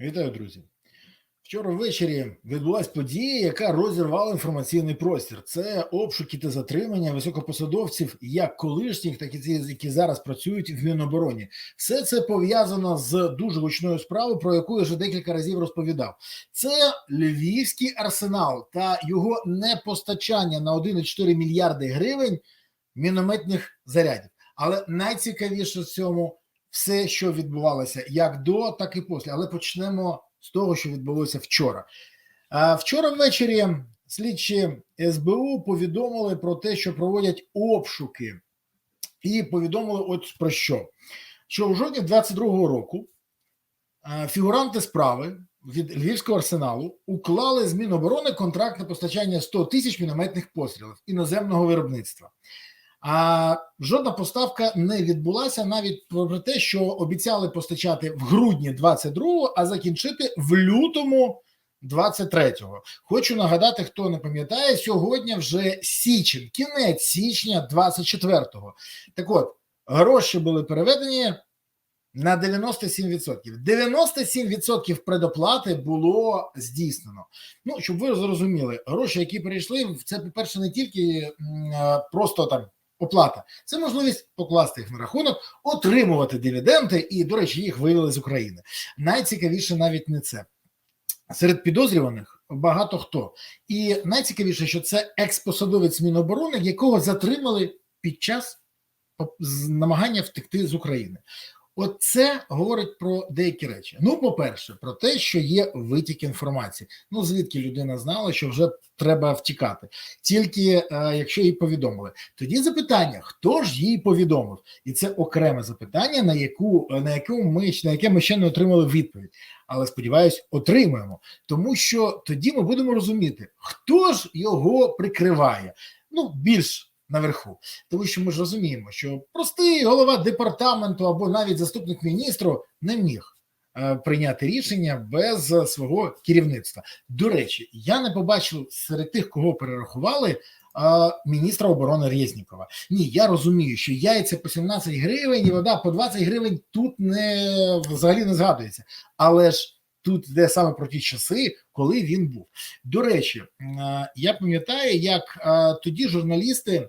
Вітаю, друзі. Вчора ввечері відбулася подія, яка розірвала інформаційний простір. Це обшуки та затримання високопосадовців, як колишніх, так і ті, які зараз працюють в Мінобороні. Все це пов'язано з дуже гучною справою, про яку я вже декілька разів розповідав. Це Львівський арсенал та його непостачання на 1,4 мільярди гривень мінометних зарядів. Але найцікавіше в цьому все, що відбувалося як до, так і після. Але почнемо з того, що відбулося вчора. Вчора ввечері слідчі СБУ повідомили про те, що проводять обшуки, і повідомили от про що: що в жовтні 22-го року фігуранти справи від Львівського арсеналу уклали з Міноборони контракт на постачання 100 тисяч мінометних пострілів іноземного виробництва. А жодна поставка не відбулася навіть про те, що обіцяли постачати в грудні 22-го, а закінчити в лютому 23-го. Хочу нагадати, хто не пам'ятає, сьогодні вже січень, кінець січня 24-го. Так от, гроші були переведені на 97%. 97% предоплати було здійснено. Ну, щоб ви зрозуміли, гроші, які перейшли, це, по-перше, не тільки просто там оплата. Це можливість покласти їх на рахунок, отримувати дивіденди, і, до речі, їх вивели з України. Найцікавіше навіть не це. Серед підозрюваних багато хто. І найцікавіше, що це експосадовець Міноборони, якого затримали під час намагання втекти з України. Оце говорить про деякі речі. Ну, по-перше, про те, що є витік інформації. Ну звідки людина знала, що вже треба втікати, тільки е, якщо їй повідомили. Тоді запитання: хто ж їй повідомив? І це окреме запитання, на яку на яку ми на яке ми ще не отримали відповідь. Але сподіваюсь, отримаємо, тому що тоді ми будемо розуміти, хто ж його прикриває. Ну більш наверху, тому що ми ж розуміємо, що простий голова департаменту або навіть заступник міністру не міг е, прийняти рішення без свого керівництва. До речі, я не побачив серед тих, кого перерахували. Е, міністра оборони Резнікова. Ні, я розумію, що яйця по 17 гривень і вода по 20 гривень тут не взагалі не згадується. Але ж тут йде саме про ті часи, коли він був. До речі, е, я пам'ятаю, як тоді журналісти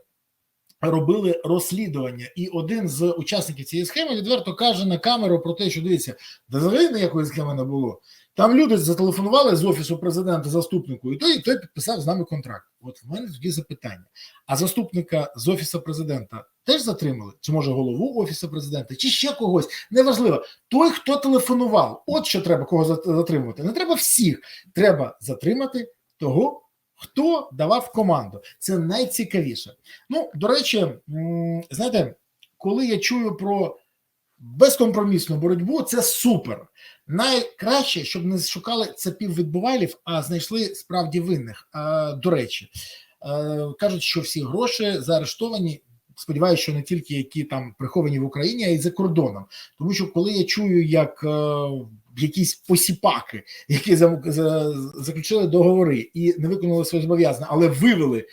робили розслідування, і один з учасників цієї схеми відверто каже на камеру про те, що дивіться, да взагалі ніякої схеми не було. Там люди зателефонували з офісу президента заступнику, і той і той підписав з нами контракт. От в мене тоді запитання: а заступника з офісу президента теж затримали? Чи може голову офісу президента, чи ще когось? Неважливо. Той, хто телефонував, от що треба кого затримувати. Не треба всіх, треба затримати того, Хто давав команду? Це найцікавіше. Ну, до речі, знаєте, коли я чую про безкомпромісну боротьбу, це супер. Найкраще, щоб не шукали цепів відбувайлів, а знайшли справді винних. До речі, кажуть, що всі гроші заарештовані. Сподіваюся, що не тільки які там приховані в Україні, а й за кордоном. Тому що коли я чую, як е, якісь посіпаки, які заключили договори і не виконали свої зобов'язання, але вивели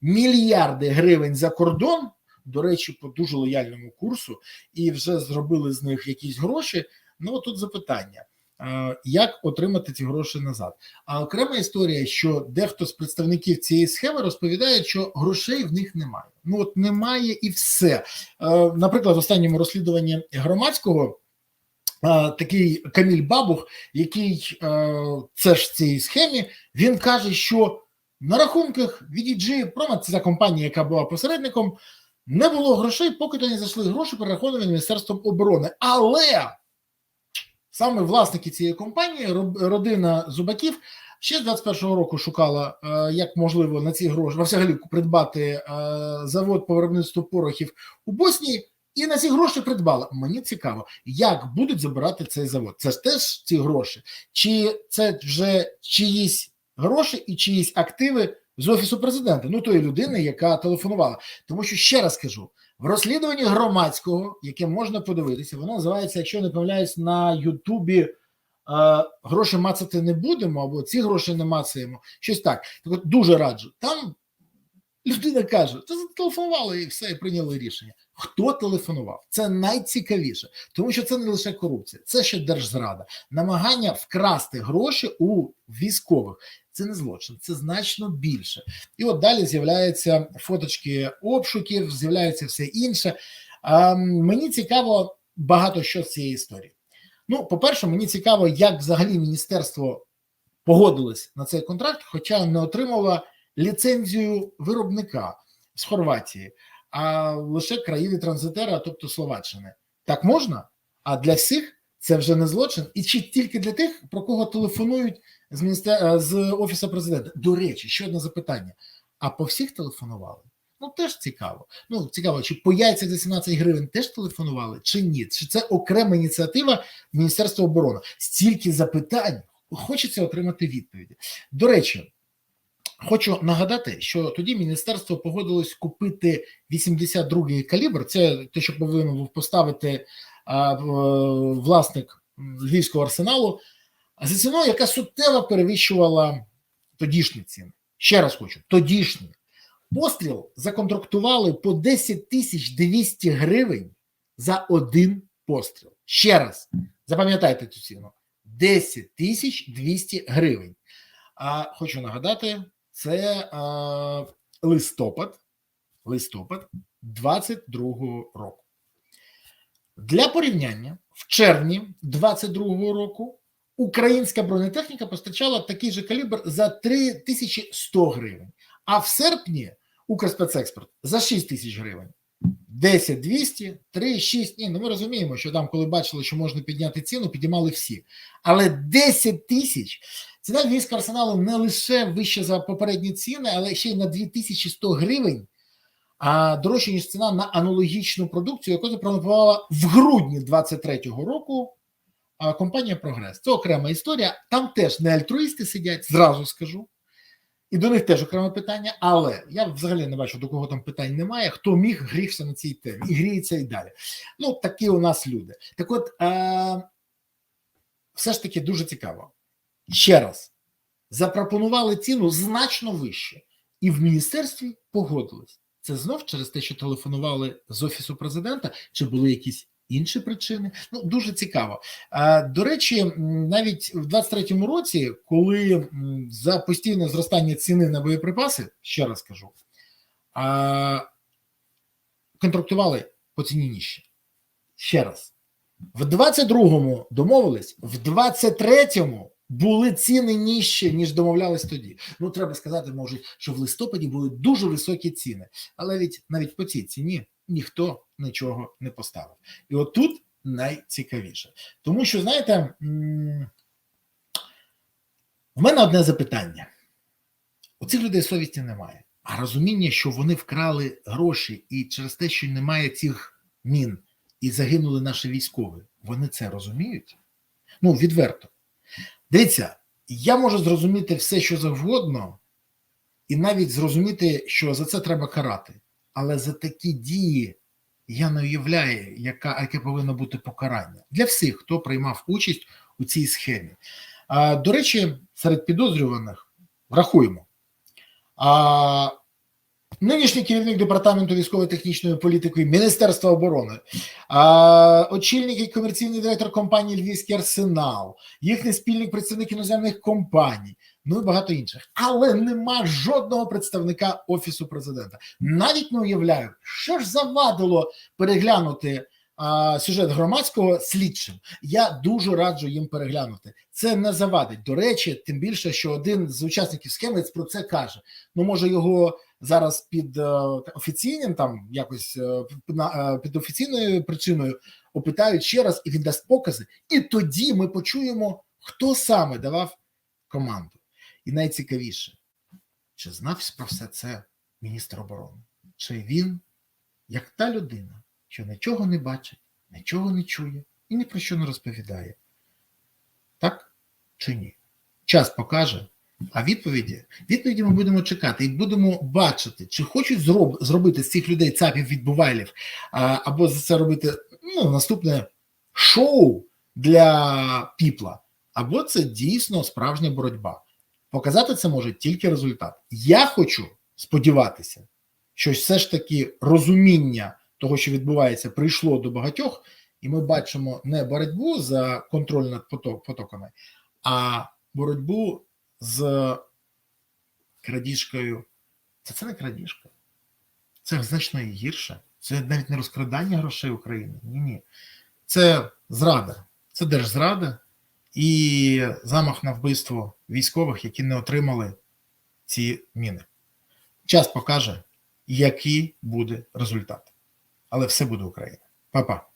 мільярди гривень за кордон. До речі, по дуже лояльному курсу, і вже зробили з них якісь гроші. Ну тут запитання. Як отримати ці гроші назад? А окрема історія, що дехто з представників цієї схеми розповідає, що грошей в них немає. Ну от немає і все. Наприклад, в останньому розслідуванні громадського такий Каміль Бабух, який це ж в цій схемі, він каже, що на рахунках VDG Promat, це компанія, яка була посередником, не було грошей, поки то не зайшли гроші, перераховані Міністерством оборони. Але саме власники цієї компанії, родина Зубаків, ще з 21-го року шукала, як можливо на ці гроші взагалі придбати завод по виробництву порохів у Боснії. І на ці гроші придбала. Мені цікаво, як будуть забирати цей завод. Це ж теж ці гроші, чи це вже чиїсь гроші і чиїсь активи з офісу президента, ну тої людини, яка телефонувала. Тому що ще раз кажу: в розслідуванні громадського, яке можна подивитися, воно називається, якщо не помиляюсь, на Ютубі. Гроші мацати не будемо, або ці гроші не мацаємо. Щось так. Так от дуже раджу. Там Людина каже, то зателефонували і все, і прийняли рішення. Хто телефонував? Це найцікавіше, тому що це не лише корупція, це ще держзрада, намагання вкрасти гроші у військових. Це не злочин, це значно більше. І от далі з'являються фоточки обшуків, з'являється все інше. А, мені цікаво багато що з цієї історії. Ну, по-перше, мені цікаво, як взагалі міністерство погодилось на цей контракт, хоча не отримало ліцензію виробника з Хорватії, а лише країни транзитера, тобто Словаччини. Так можна? А для всіх це вже не злочин, і чи тільки для тих, про кого телефонують з міністер... з офісу президента? До речі, ще одне запитання: а по всіх телефонували? Ну теж цікаво. Ну цікаво, чи по яйцях за 17 гривень теж телефонували, чи ні? Чи це окрема ініціатива Міністерства оборони? Стільки запитань хочеться отримати відповіді. До речі, хочу нагадати, що тоді міністерство погодилось купити 82-й калібр. Це те, що повинен був поставити а, власник львівського арсеналу, за ціною, яка суттєво перевищувала тодішні ціни. Ще раз хочу: тодішні. Постріл законтрактували по 10 тисяч 200 гривень за один постріл. Ще раз запам'ятайте цю ціну: 10 тисяч 200 гривень. А хочу нагадати, це а, листопад, листопад 22-го року. Для порівняння в червні 22-го року українська бронетехніка постачала такий же калібр за 3100 гривень. А в серпні Укрспецекспорт за 6 тисяч гривень. 10 200, 3, 6. Ні, ну ми розуміємо, що там, коли бачили, що можна підняти ціну, підіймали всі. Але 10 тисяч ціна львівського арсеналу не лише вища за попередні ціни, але ще й на 2100 гривень, а дорожче, ніж ціна на аналогічну продукцію, яку запропонувала в грудні 23-го року компанія Прогрес. Це окрема історія. Там теж не альтруїсти сидять, зразу скажу. І до них теж окреме питання, але я взагалі не бачу, до кого там питань немає. Хто міг грівся на цій темі і гріється і далі. Ну, такі у нас люди. Так от, е- все ж таки дуже цікаво. Ще раз, запропонували ціну значно вище, і в міністерстві погодились. Це знов через те, що телефонували з офісу президента, чи були якісь інші причини. Ну дуже цікаво. До речі, навіть в 23-му році, коли за постійне зростання ціни на боєприпаси, ще раз кажу, контрактували по ціні нижче. Ще раз, в 22-му домовились, в 23-му були ціни нижче, ніж домовлялись тоді. Ну, треба сказати, може, що в листопаді були дуже високі ціни, але навіть навіть по цій ціні ніхто нічого не поставив. І от тут найцікавіше. Тому що, знаєте, в мене одне запитання: у цих людей совісті немає, а розуміння, що вони вкрали гроші, і через те, що немає цих мін, і загинули наші військові, вони це розуміють? Ну, відверто. Дивіться, я можу зрозуміти все, що завгодно, і навіть зрозуміти, що за це треба карати. Але за такі дії я не уявляю, яка, яке повинно бути покарання для всіх, хто приймав участь у цій схемі. А, До речі, серед підозрюваних рахуємо. А, Нинішній керівник департаменту військово-технічної політики Міністерства оборони, а, очільник і комерційний директор компанії Львівський арсенал, їхній спільник представник іноземних компаній, ну і багато інших. Але нема жодного представника офісу президента. Навіть не уявляю, що ж завадило переглянути сюжет громадського слідчим. Я дуже раджу їм переглянути. Це не завадить. До речі, тим більше, що один з учасників схеми про це каже. Ну, може, його зараз під е, офіційним там якось е, е, під офіційною причиною опитають ще раз, і він дасть покази. І тоді ми почуємо, хто саме давав команду. І найцікавіше, чи знав про все це міністр оборони? Чи він, як та людина, що нічого не бачить, нічого не чує і ні про що не розповідає? Так чи ні? Час покаже. А відповіді відповіді ми будемо чекати і будемо бачити, чи хочуть зроб, зробити з цих людей цапів відбувайлів, або за це робити ну, наступне шоу для піпла, або це дійсно справжня боротьба. Показати це може тільки результат. Я хочу сподіватися, що все ж таки розуміння того, що відбувається, прийшло до багатьох, і ми бачимо не боротьбу за контроль над поток, потоками, а боротьбу з крадіжкою. Це це не крадіжка, це значно гірше. Це навіть не розкрадання грошей України. Ні, ні. Це зрада, це держзрада і замах на вбивство військових, які не отримали ці міни. Час покаже, який буде результат. Але все буде Україна. Па-па.